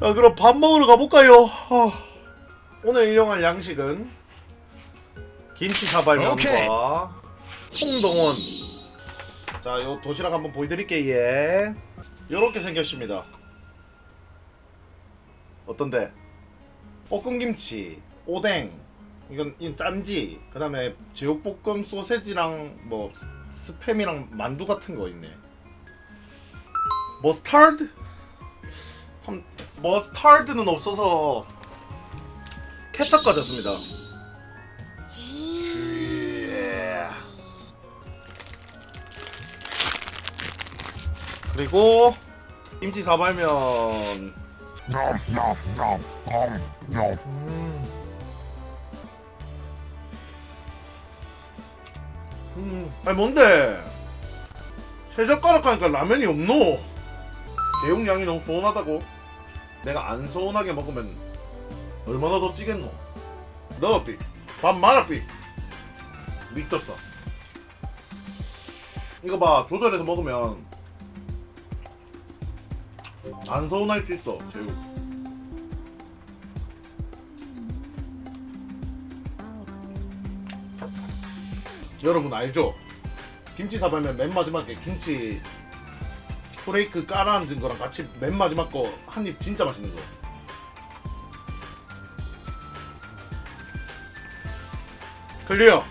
자 그럼 밥 먹으러 가볼까요? 아, 오늘 일용할 양식은 김치 사발면과. 홍동원 자 요 도시락 한번 보여드릴게요 예. 요렇게 생겼습니다 어떤데? 볶음김치 오뎅 이건 이 짠지 그 다음에 제육볶음 소세지랑 뭐 스- 스팸이랑 만두 같은 거 있네 머스타드? 한 머스타드는 없어서 케첩 가졌습니다. 예. 그리고 김치 사발면. 음. 음. 아니 뭔데? 세 젓가락 하니까 라면이 없노? 제육량이 너무 소원하다고? 내가 안 서운하게 먹으면 얼마나 더 찌겠노? 삐. 밥 말아 삐. 미쳤다. 이거 봐 조절해서 먹으면 안 서운할 수 있어 제육. 여러분 알죠? 김치 사발면 맨 마지막에 김치 프레이크 깔아 앉은 거랑 같이 맨 마지막 거 한 입 진짜 맛있는 거. 클리어.